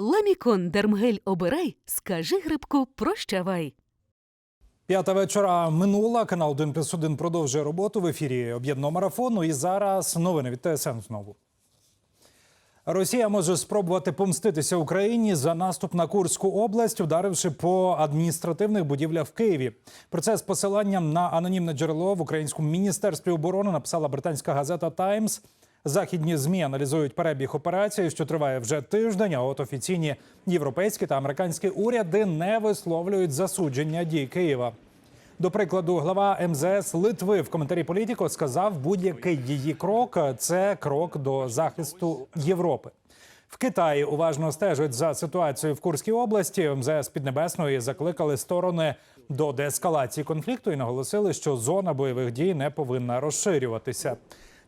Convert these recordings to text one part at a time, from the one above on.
Ламікон Дермгель обирай, скажи грибку прощавай. П'ята вечора минула. Канал 1 плюс 1 продовжує роботу в ефірі об'єднаного марафону. І зараз новини від ТСН знову. Росія може спробувати помститися Україні за наступ на Курську область, ударивши по адміністративних будівлях в Києві. Про це з посиланням на анонімне джерело в українському міністерстві оборони написала британська газета Таймс. Західні змі аналізують перебіг операції, що триває вже тиждень. А от офіційні європейські та американські уряди не висловлюють засудження дій Києва. До прикладу, глава МЗС Литви в коментарі політико сказав, будь-який її крок це крок до захисту Європи. В Китаї уважно стежать за ситуацією в Курській області. МЗС Піднебесної закликали сторони до деескалації конфлікту і наголосили, що зона бойових дій не повинна розширюватися.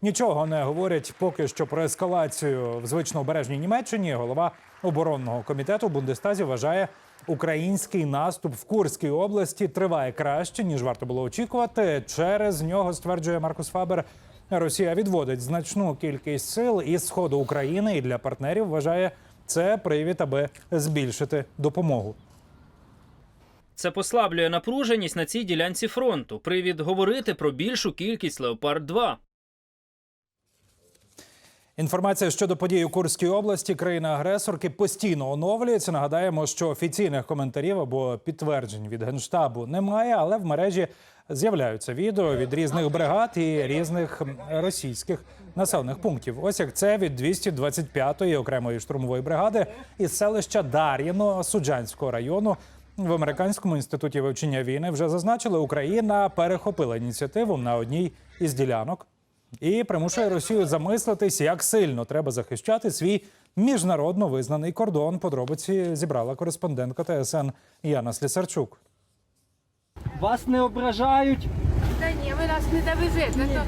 Нічого не говорять поки що про ескалацію в звично обережній Німеччині. Голова оборонного комітету Бундестазі вважає, український наступ в Курській області триває краще ніж варто було очікувати. Через нього стверджує Маркус Фабер. Росія відводить значну кількість сил із сходу України і для партнерів вважає це привід, аби збільшити допомогу. Це послаблює напруженість на цій ділянці фронту. Привід говорити про більшу кількість Леопард 2 Інформація щодо подій у Курській області країни-агресорки постійно оновлюється. Нагадаємо, що офіційних коментарів або підтверджень від генштабу немає, але в мережі з'являються відео від різних бригад і різних російських населених пунктів. Ось як це від 225-ї окремої штурмової бригади із селища Дар'їно Суджанського району. В американському інституті вивчення війни вже зазначили, Україна перехопила ініціативу на одній із ділянок і примушує Росію замислитись, як сильно треба захищати свій міжнародно визнаний кордон. Подробиці зібрала кореспондентка ТСН Яна Слісарчук. Вас не ображають. Та ні, ви нас не довезете, то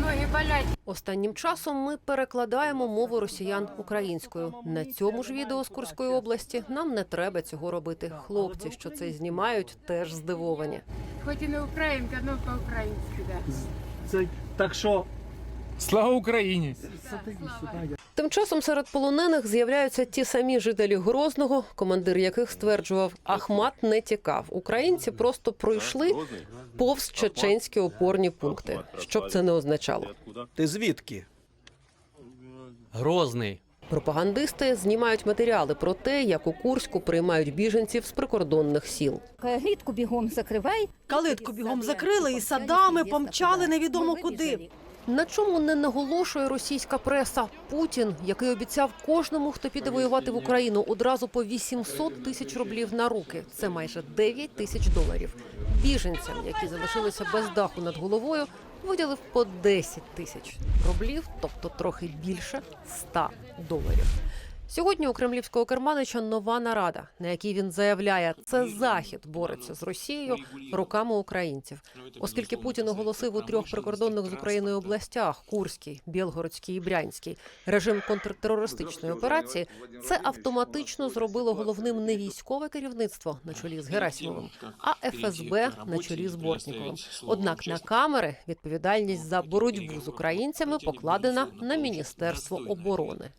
ноги болять. Останнім часом ми перекладаємо мову росіян українською. На цьому ж відео з Курської області нам не треба цього робити. Хлопці, що це знімають, теж здивовані. Хоч і не українка, але по-українськи, да. Це так що Слава Україні! Тим часом серед полонених з'являються ті самі жителі Грозного, командир яких стверджував, Ахмат не тікав. Українці просто пройшли повз чеченські опорні пункти. Що б це не означало. Ти звідки? Грозний. Пропагандисти знімають матеріали про те, як у Курську приймають біженців з прикордонних сіл. Калітку бігом закривай. Калитку бігом закрили і садами помчали невідомо куди. На чому не наголошує російська преса? Путін, який обіцяв кожному, хто піде воювати в Україну, одразу по 800 тисяч рублів на руки. Це майже 9 тисяч доларів. Біженцям, які залишилися без даху над головою, виділив по 10 тисяч рублів, тобто трохи більше 100 доларів. Сьогодні у кремлівського керманича нова нарада, на якій він заявляє, це захід бореться з Росією руками українців, оскільки Путін оголосив у трьох прикордонних з Україною областях Курській, Білгородській і Брянській режим контртерористичної операції. Це автоматично зробило головним не військове керівництво на чолі з Герасимовим, а ФСБ на чолі з Бортніковим. Однак на камери відповідальність за боротьбу з українцями покладена на міністерство оборони.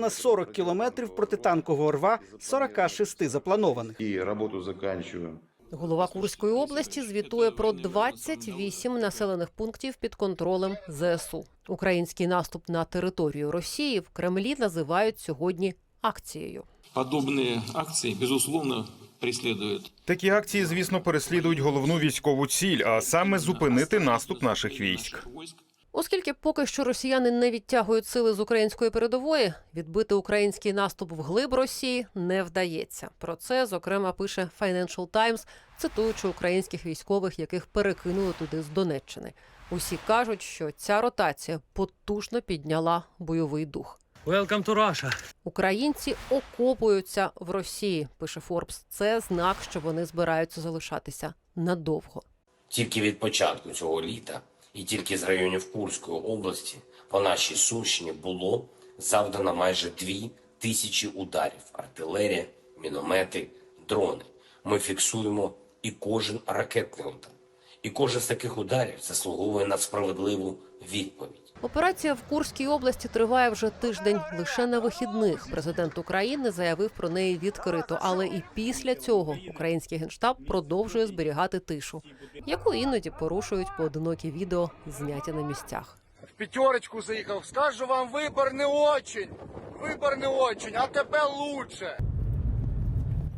Викопано 40 кілометрів протитанкового рва, 46 запланованих. И работу заканчиваем. Голова Курської області звітує про 28 населених пунктів під контролем ЗСУ. Український наступ на територію Росії в Кремлі називають сьогодні акцією. Подобные акции, безусловно, преследуют Такі акції, звісно, переслідують головну військову ціль, а саме зупинити наступ наших військ. Оскільки поки що росіяни не відтягують сили з української передової, відбити український наступ вглиб Росії не вдається. Про це зокрема пише Financial Times, цитуючи українських військових, яких перекинули туди з Донеччини. Усі кажуть, що ця ротація потужно підняла бойовий дух. Welcome to Russia. Українці окопуються в Росії, пише Форбс. Це знак, що вони збираються залишатися надовго. Тільки від початку цього літа і тільки з районів Курської області по нашій Сумщині було завдано майже дві тисячі ударів: артилерія, міномети, дрони. Ми фіксуємо і кожен ракетний удар. І кожен з таких ударів заслуговує на справедливу відповідь. Операція в Курській області триває вже тиждень. Лише на вихідних президент України заявив про неї відкрито. Але і після цього український генштаб продовжує зберігати тишу, яку іноді порушують поодинокі відео, зняті на місцях. В пятерочку заїхав. Скажу вам, вибор не очень. Вибор не очень, а тебе лучше.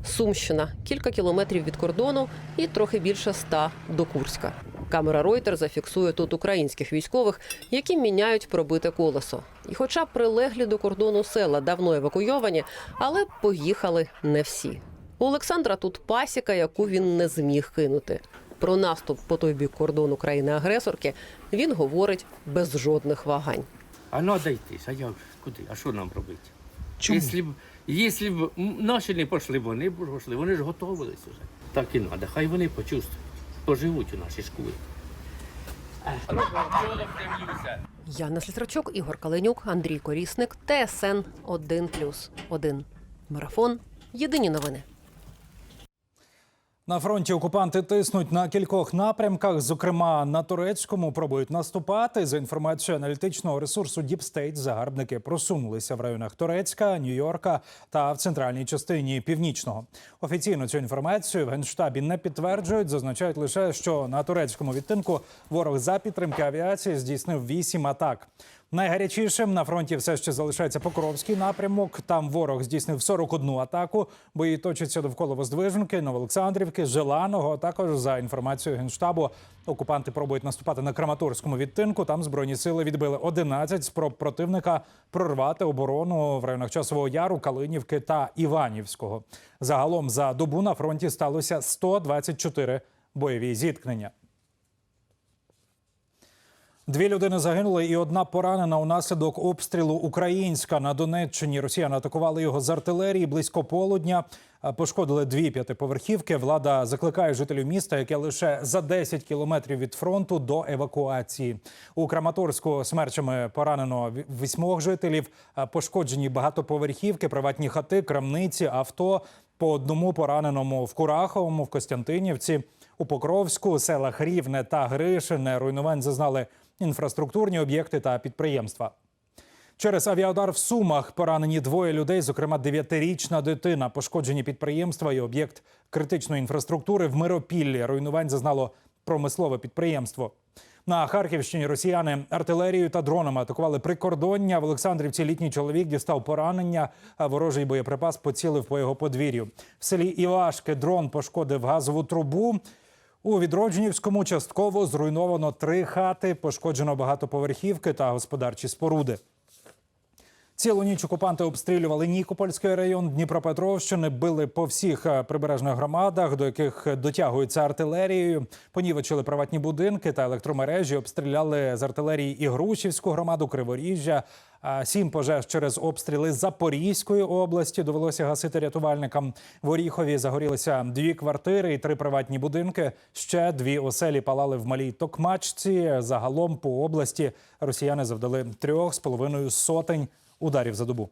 Сумщина кілька кілометрів від кордону і трохи більше ста до Курська. Камера Reuters зафіксує тут українських військових, які міняють пробите колесо. І, хоча прилеглі до кордону села давно евакуйовані, але поїхали не всі. У Олександра тут пасіка, яку він не зміг кинути. Про наступ по той бік кордону країни-агресорки він говорить без жодних вагань. А надо йти, а як? Куди? А що нам робити? Якщо б, якщо б наші не пішли, вони б пішли, вони ж готувалися вже. Так і треба, хай вони почувствують, поживуть у нашій школі. Яна Слісарчук, Ігор Каленюк, Андрій Корісник, ТСН 1+,1. Марафон. Єдині новини. На фронті окупанти тиснуть на кількох напрямках, зокрема на турецькому, пробують наступати. За інформацією аналітичного ресурсу State, загарбники просунулися в районах Турецька, Нью-Йорка та в центральній частині північного. Офіційно цю інформацію в генштабі не підтверджують. Зазначають лише, що на турецькому відтинку ворог за підтримки авіації здійснив вісім атак. Найгарячішим на фронті все ще залишається Покровський напрямок. Там ворог здійснив 41 атаку. Бої точаться довкола Воздвиженки, Новоолександрівки, Желаного. Також за інформацією генштабу, окупанти пробують наступати на Краматорському відтинку. Там збройні сили відбили 11 спроб противника прорвати оборону в районах Часового Яру, Калинівки та Іванівського. Загалом за добу на фронті сталося 124 бойові зіткнення. Дві людини загинули і одна поранена унаслідок обстрілу Українська на Донеччині. Росіяни атакували його з артилерії близько полудня. Пошкодили дві п'ятиповерхівки. Влада закликає жителів міста, яке лише за 10 кілометрів від фронту до евакуації. У Краматорську смерчами поранено вісьмох жителів. Пошкоджені багатоповерхівки, приватні хати, крамниці, авто. По одному пораненому в Кураховому, в Костянтинівці, у Покровську, селах Рівне та Гришине руйнувань зазнали інфраструктурні об'єкти та підприємства. Через авіаудар в Сумах поранені двоє людей, зокрема дев'ятирічна дитина, пошкоджені підприємства і об'єкт критичної інфраструктури в Миропіллі. Руйнувань зазнало промислове підприємство. На Харківщині росіяни артилерією та дронами атакували прикордоння. В Олександрівці літній чоловік дістав поранення, а ворожий боєприпас поцілив по його подвір'ю. В селі Івашки дрон пошкодив газову трубу. У Відродженівському частково зруйновано три хати, пошкоджено багатоповерхівки та господарчі споруди. Цілу ніч окупанти обстрілювали Нікопольський район Дніпропетровщини, били по всіх е, прибережних громадах, до яких дотягуються артилерією. Понівечили приватні будинки та електромережі. Обстріляли з артилерії і Грушівську громаду, Криворіжжя. А Сім пожеж через обстріли Запорізької області довелося гасити рятувальникам. В Оріхові загорілися дві квартири і три приватні будинки. Ще дві оселі палали в малій Токмачці. Загалом по області росіяни завдали трьох з половиною сотень ударів за добу.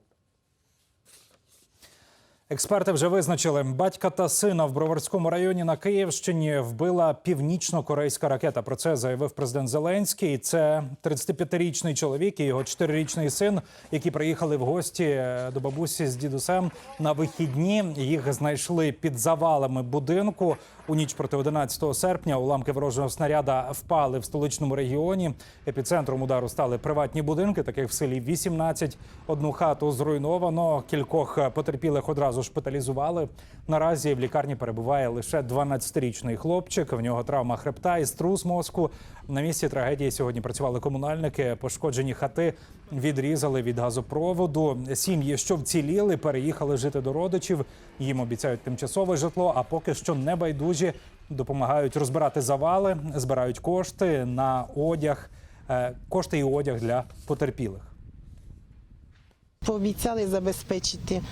Експерти вже визначили, батька та сина в Броварському районі на Київщині вбила північно-корейська ракета. Про це заявив президент Зеленський. Це 35-річний чоловік і його 4-річний син, які приїхали в гості е, до бабусі з дідусем на вихідні. Їх знайшли під завалами будинку. У ніч проти 11 серпня уламки ворожого снаряда впали в столичному регіоні. Епіцентром удару стали приватні будинки, таких в селі 18. Одну хату зруйновано. Кількох потерпілих одразу шпиталізували. Наразі в лікарні перебуває лише 12-річний хлопчик. В нього травма хребта і струс мозку. На місці трагедії сьогодні працювали комунальники. Пошкоджені хати відрізали від газопроводу. Сім'ї, що вціліли, переїхали жити до родичів. Їм обіцяють тимчасове житло, а поки що небайдужі допомагають розбирати завали, збирають кошти на одяг, е, кошти і одяг для потерпілих. Пообіцяли забезпечити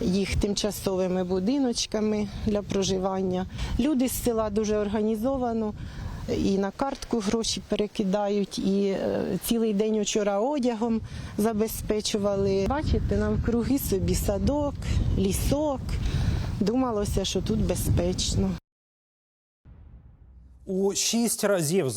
їх тимчасовими будиночками для проживання. Люди з села дуже організовано. І на картку гроші перекидають, і е, цілий день вчора одягом забезпечували. Бачите, нам круги собі садок, лісок. Думалося, що тут безпечно. У шість разів е,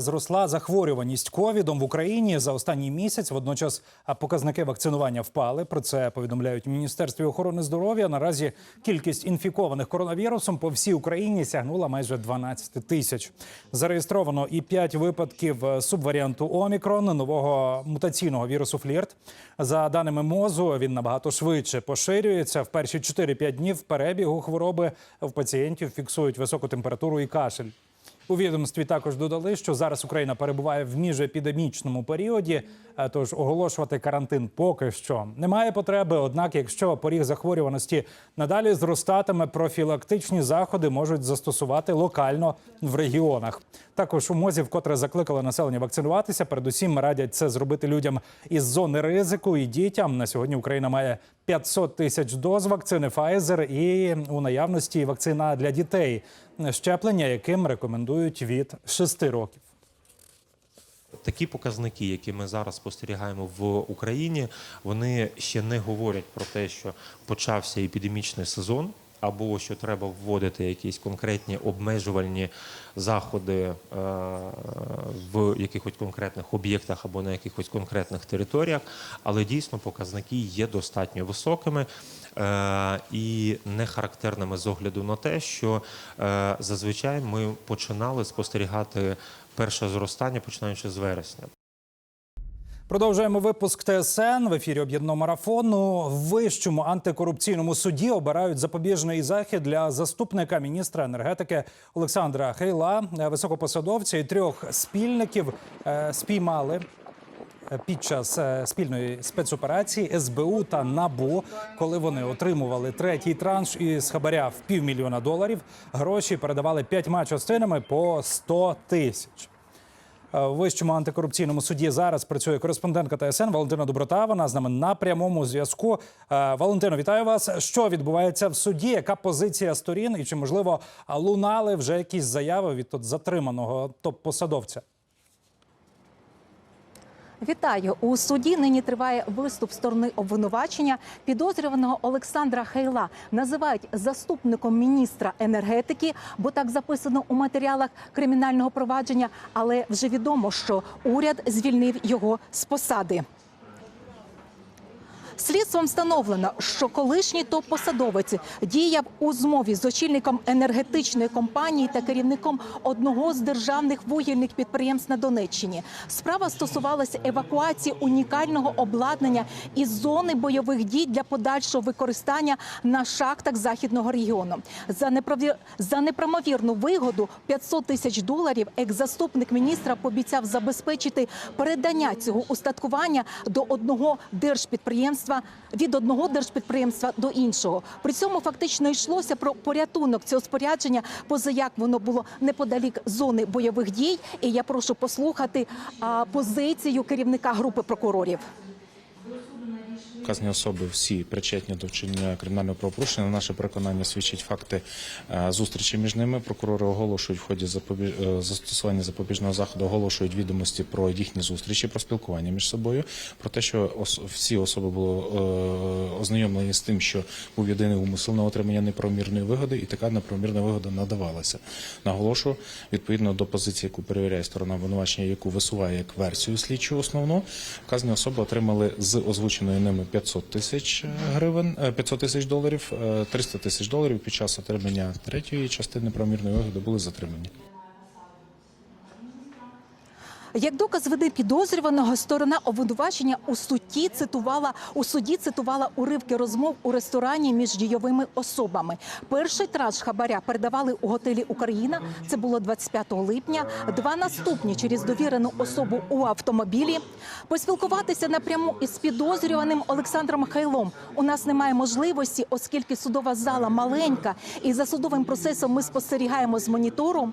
зросла захворюваність ковідом в Україні за останній місяць. Водночас показники вакцинування впали. Про це повідомляють Міністерстві охорони здоров'я. Наразі кількість інфікованих коронавірусом по всій Україні сягнула майже 12 тисяч. Зареєстровано і 5 випадків е, субваріанту Омікрон нового мутаційного вірусу Флірт. За даними МОЗу, він набагато швидше поширюється. В перші 4-5 днів перебігу хвороби в пацієнтів фіксують високу температуру і кашель. У відомстві також додали, що зараз Україна перебуває в міжепідемічному періоді, а тож оголошувати карантин поки що немає потреби. Однак, якщо поріг захворюваності надалі зростатиме, профілактичні заходи можуть застосувати локально в регіонах. Також у мозі вкотре закликали населення вакцинуватися. Передусім радять це зробити людям із зони ризику і дітям. На сьогодні Україна має 500 тисяч доз вакцини Pfizer і у наявності вакцина для дітей, щеплення яким рекомендують від 6 років. Такі показники, які ми зараз спостерігаємо в Україні, вони ще не говорять про те, що почався епідемічний сезон, або що треба вводити якісь конкретні обмежувальні заходи е, в якихось конкретних об'єктах або на якихось конкретних територіях. Але дійсно показники є достатньо високими. Е, І не характерними з огляду на те, що е, зазвичай ми починали спостерігати перше зростання починаючи з вересня. Продовжуємо випуск ТСН в ефірі об'єднаного марафону. В вищому антикорупційному суді обирають запобіжний захід для заступника міністра енергетики Олександра Хейла. Високопосадовця і трьох спільників е, спіймали. Е, Під час е, спільної спецоперації СБУ та НАБУ, коли вони отримували третій транш із хабаря в півмільйона доларів, гроші передавали п'ятьма частинами по 100 тисяч. Е, В вищому антикорупційному суді зараз працює кореспондентка ТСН Валентина Доброта. Вона з нами на прямому зв'язку. Е, Валентино, вітаю вас. Що відбувається в суді? Яка позиція сторін? І чи можливо лунали вже якісь заяви від от затриманого топ-посадовця? Вітаю у суді. Нині триває виступ сторони обвинувачення. Підозрюваного Олександра Хейла називають заступником міністра енергетики, бо так записано у матеріалах кримінального провадження. Але вже відомо, що уряд звільнив його з посади. Слідством встановлено, що колишній топ-посадовець діяв у змові з очільником енергетичної компанії та керівником одного з державних вугільних підприємств на Донеччині. Справа стосувалася евакуації унікального обладнання із зони бойових дій для подальшого використання на шахтах західного регіону. За неправі... за неправомірну вигоду 500 тисяч доларів екс-заступник міністра пообіцяв забезпечити передання цього устаткування до одного держпідприємства від одного держпідприємства до іншого. При цьому фактично йшлося про порятунок цього спорядження, поза як воно було неподалік зони бойових дій. І я прошу послухати позицію керівника групи прокурорів. Вказані особи всі причетні до вчинення кримінального правопорушення. На наше переконання свідчать факти е, зустрічі між ними. Прокурори оголошують в ході запобіж... е, застосування запобіжного заходу, оголошують відомості про їхні зустрічі, про спілкування між собою, про те, що ос... всі особи були е, ознайомлені з тим, що був єдиний умисел на отримання неправомірної вигоди, і така неправомірна вигода надавалася. Наголошую, відповідно до позиції, яку перевіряє сторона обвинувачення, яку висуває як версію слідчого основну, вказані особи отримали з озвученої ними 500 тисяч гривень, е, 500 тисяч доларів, е, 300 тисяч доларів під час отримання третьої частини правомірної вигоди були затримані. Як доказ вини підозрюваного сторона обвинувачення у суді цитувала у суді цитувала уривки розмов у ресторані між дійовими особами. Перший транш хабаря передавали у готелі Україна. Це було 25 липня. Два наступні через довірену особу у автомобілі. Поспілкуватися напряму із підозрюваним Олександром Хайлом у нас немає можливості, оскільки судова зала маленька, і за судовим процесом ми спостерігаємо з монітору.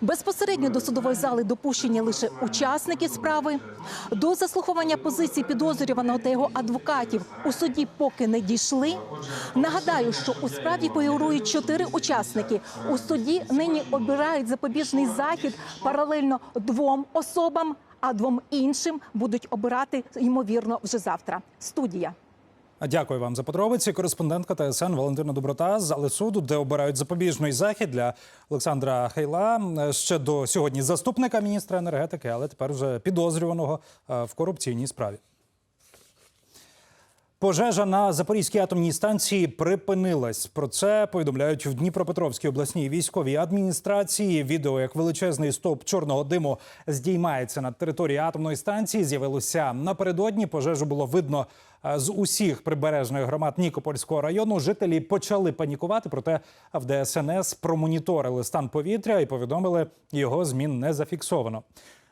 Безпосередньо до судової зали допущені лише учасники справи. До заслуховування позицій підозрюваного та його адвокатів у суді поки не дійшли. Нагадаю, що у справі фігурують чотири учасники. У суді нині обирають запобіжний захід паралельно двом особам, а двом іншим будуть обирати ймовірно вже завтра. Студія. Дякую вам за подробиці. Кореспондентка ТСН Валентина Доброта з зали суду, де обирають запобіжний захід для Олександра Хейла. Ще до сьогодні заступника міністра енергетики, але тепер вже підозрюваного е, в корупційній справі. Пожежа на Запорізькій атомній станції припинилась. Про це повідомляють в Дніпропетровській обласній військовій адміністрації. Відео, як величезний стовп чорного диму здіймається над територією атомної станції, з'явилося напередодні. Пожежу було видно е, з усіх прибережних громад Нікопольського району. Жителі почали панікувати, проте в ДСНС промоніторили стан повітря і повідомили, його змін не зафіксовано.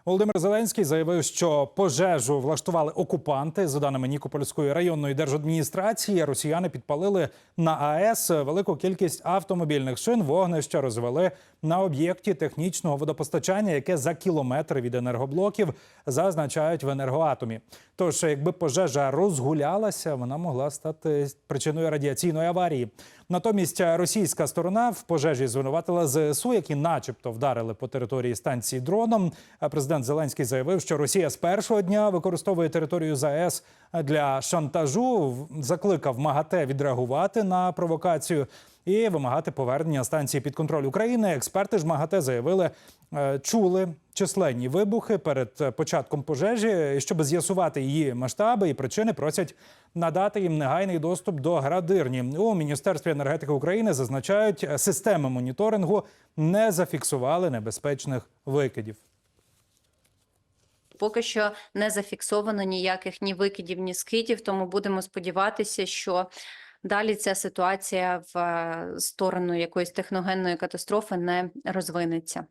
Володимир Зеленський заявив, що пожежу влаштували окупанти. За даними Нікопольської районної держадміністрації, росіяни підпалили на АЕС велику кількість автомобільних шин. Вогнища розвели на об'єкті технічного водопостачання, яке за кілометр від енергоблоків зазначають в енергоатомі. Тож, якби пожежа розгулялася, вона могла стати причиною радіаційної аварії. Натомість російська сторона в пожежі звинуватила ЗСУ, які, начебто, вдарили по території станції дроном. Президент Зеленський заявив, що Росія з першого дня використовує територію ЗАЕС для шантажу. Закликав МАГАТЕ відреагувати на провокацію і вимагати повернення станції під контроль України. Експерти ж МАГАТЕ заявили, е, чули численні вибухи перед е, початком пожежі. Щоб з'ясувати її масштаби і причини, просять надати їм негайний доступ до градирні. У міністерстві енергетики України зазначають, е, системи моніторингу не зафіксували небезпечних викидів. Поки що не зафіксовано ніяких ні викидів, ні скидів, тому будемо сподіватися, що далі ця ситуація в е, сторону якоїсь техногенної катастрофи не розвинеться.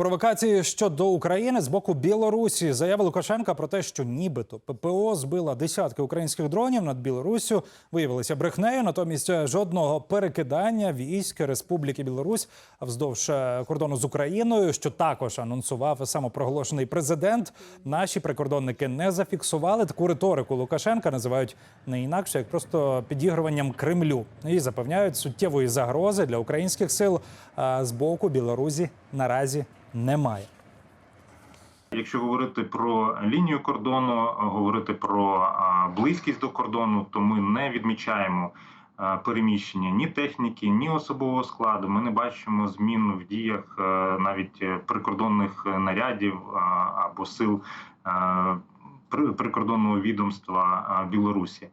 Провокації щодо України з боку Білорусі заява Лукашенка про те, що нібито ППО збила десятки українських дронів над Білоруссю, виявилися брехнею. Натомість жодного перекидання військ Республіки Білорусь вздовж е, кордону з Україною, що також анонсував самопроголошений президент. Наші прикордонники не зафіксували таку риторику. Лукашенка називають не інакше як просто підігруванням Кремлю і запевняють суттєвої загрози для українських сил а з боку Білорусі наразі немає. Якщо говорити про лінію кордону, говорити про близькість до кордону, то ми не відмічаємо переміщення ні техніки, ні особового складу. Ми не бачимо змін в діях навіть е, прикордонних нарядів або сил при- прикордонного відомства Білорусі.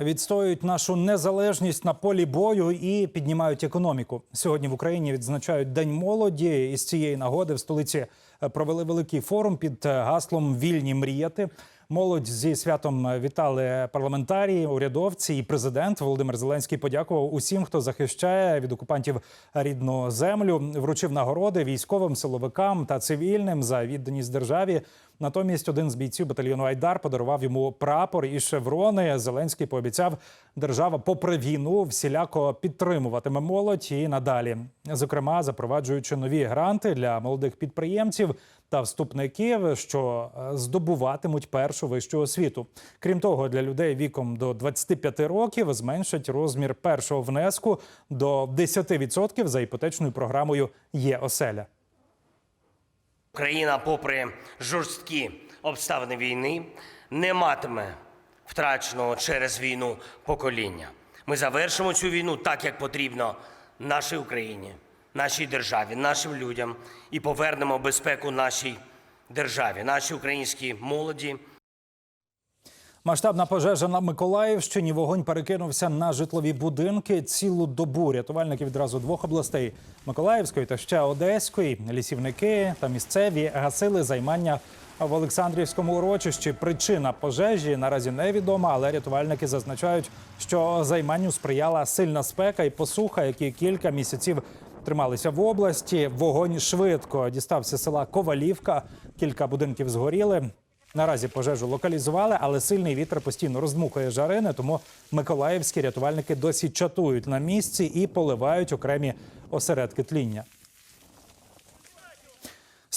Відстоюють нашу незалежність на полі бою і піднімають економіку. Сьогодні в Україні відзначають День молоді. І з цієї нагоди в столиці е, провели великий форум під е, гаслом Вільні мріяти. Молодь зі святом вітали парламентарії, урядовці і президент Володимир Зеленський подякував усім, хто захищає від окупантів рідну землю. Вручив нагороди військовим силовикам та цивільним за відданість державі. Натомість один з бійців батальйону Айдар подарував йому прапор і шеврони. Зеленський пообіцяв, держава, попри війну, всіляко підтримуватиме молодь і надалі. Зокрема, запроваджуючи нові гранти для молодих підприємців та вступників, що е, здобуватимуть першу вищу освіту. Крім того, для людей віком до 25 років зменшать розмір першого внеску до 10% за іпотечною програмою Є оселя. Україна, попри жорсткі обставини війни, не матиме втраченого через війну покоління. Ми завершимо цю війну так, як потрібно нашій Україні, нашій державі, нашим людям і повернемо безпеку нашій державі, нашій українській молоді. Масштабна пожежа на Миколаївщині. Вогонь перекинувся на житлові будинки. Цілу добу рятувальники відразу двох областей Миколаївської та ще Одеської. Лісівники та місцеві гасили займання в Олександрівському урочищі. Причина пожежі наразі невідома, але рятувальники зазначають, що займанню сприяла сильна спека і посуха, які кілька місяців трималися в області. Вогонь швидко дістався села Ковалівка. Кілька будинків згоріли. Наразі пожежу локалізували, але сильний вітер постійно роздмухує жарини, тому миколаївські рятувальники досі чатують на місці і поливають окремі осередки тління.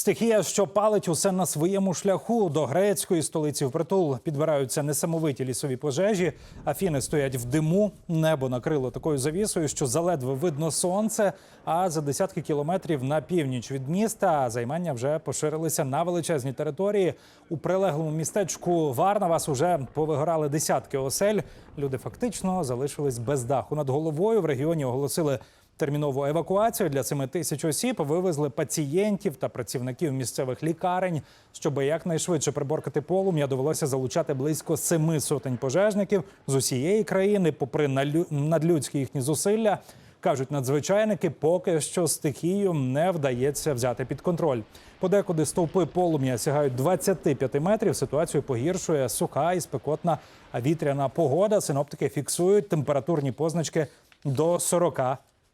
Стихія, що палить усе на своєму шляху до грецької столиці впритул підбираються несамовиті лісові пожежі. Афіни стоять в диму. Небо накрило такою завісою, що заледве видно сонце. А за десятки кілометрів на північ від міста займання вже поширилися на величезні території. У прилеглому містечку Варнавас уже повигорали десятки осель. Люди фактично залишились без даху над головою. В регіоні оголосили термінову евакуацію для 7 тисяч осіб вивезли пацієнтів та працівників місцевих лікарень. Щоб якнайшвидше приборкати полум'я, довелося залучати близько семи сотень пожежників з усієї країни. Попри надлюдські їхні зусилля, кажуть надзвичайники, поки що стихію не вдається взяти під контроль. Подекуди стовпи полум'я сягають 25 метрів. Ситуацію погіршує суха і спекотна вітряна погода. Синоптики фіксують температурні позначки до 40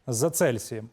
за Цельсієм.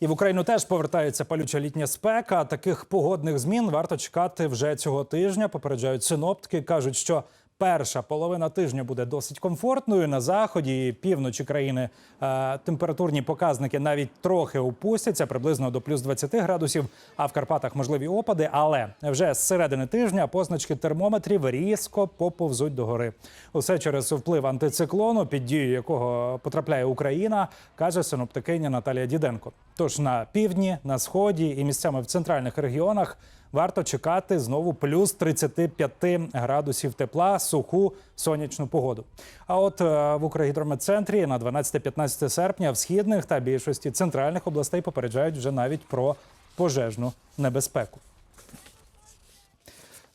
І в Україну теж повертається палюча літня спека. Таких погодних змін варто чекати вже цього тижня. Попереджають синоптики. кажуть, що перша половина тижня буде досить комфортною. На заході і півночі країни е, температурні показники навіть трохи опустяться, приблизно до плюс 20 градусів. А в Карпатах можливі опади. Але вже з середини тижня позначки термометрів різко поповзуть догори. Усе через вплив антициклону, під дією якого потрапляє Україна, каже синоптикиня Наталія Діденко. Тож на півдні, на сході і місцями в центральних регіонах варто чекати знову плюс 35 градусів тепла, суху сонячну погоду. А от е, в Укргідрометцентрі на 12-15 серпня в східних та більшості центральних областей попереджають вже навіть про пожежну небезпеку.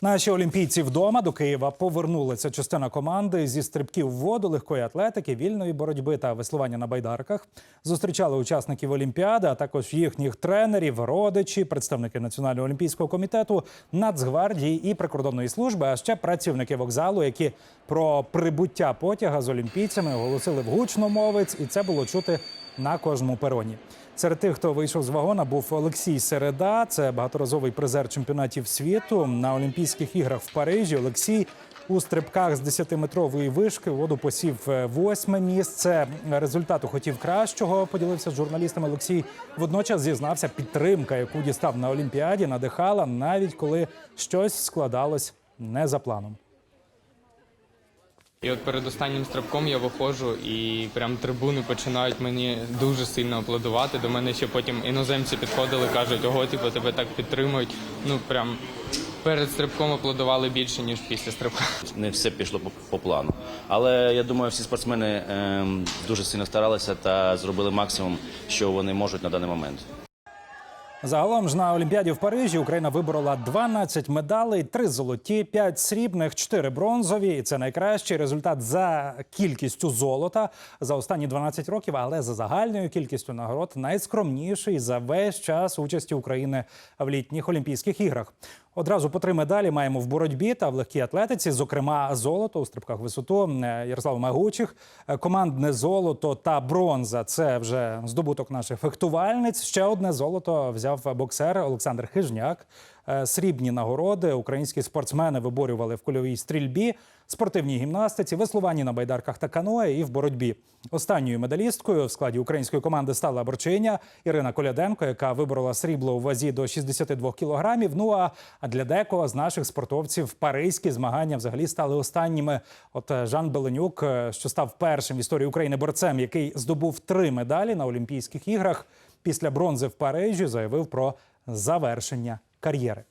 Наші олімпійці вдома до Києва повернулася частина команди зі стрибків в воду, легкої атлетики, вільної боротьби та веслування на байдарках. Зустрічали учасників Олімпіади, а також їхніх тренерів, родичі, представники Національного олімпійського комітету, Нацгвардії і прикордонної служби, а ще працівники вокзалу, які про прибуття потяга з олімпійцями оголосили в гучномовець, і це було чути на кожному пероні. Серед тих, хто вийшов з вагона, був Олексій Середа. Це багаторазовий призер чемпіонатів світу на Олімпійських іграх в Парижі. Олексій у стрибках з 10-метрової вишки воду посів е, восьме місце. Результату хотів кращого. Поділився з журналістами. Олексій водночас зізнався, підтримка, яку дістав на Олімпіаді, надихала навіть коли щось складалось не за планом. І от перед останнім стрибком я виходжу, і прям трибуни починають мені дуже сильно аплодувати. До мене ще потім іноземці підходили, кажуть, ого, типу, тебе так підтримують. Ну прям перед стрибком аплодували більше, ніж після стрибка. Не все пішло по, плану. Але я думаю, всі спортсмени ем, дуже сильно старалися та зробили максимум, що вони можуть на даний момент. Загалом ж на Олімпіаді в Парижі Україна виборола 12 медалей, 3 золоті, 5 срібних, 4 бронзові. І це найкращий результат за кількістю золота за останні 12 років, але за загальною кількістю нагород найскромніший за весь час участі України в літніх Олімпійських іграх. Одразу по три медалі маємо в боротьбі та в легкій атлетиці, зокрема золото у стрибках висоту е, Ярослав Магучих, е, командне золото та бронза. Це вже здобуток наших фехтувальниць. Ще одне золото взяв боксер Олександр Хижняк. Е, Срібні нагороди українські спортсмени виборювали в кульовій стрільбі, спортивній гімнастиці, веслуванні на байдарках та каное і в боротьбі. Останньою медалісткою в складі української команди стала борчиня Ірина Коляденко, яка виборола срібло у вазі до 62 кілограмів. Ну а для декого з наших спортовців паризькі змагання взагалі стали останніми. От е, Жан Беленюк, е, що став першим в історії України борцем, який здобув три медалі на Олімпійських іграх після бронзи в Парижі, заявив про завершення кар'єри.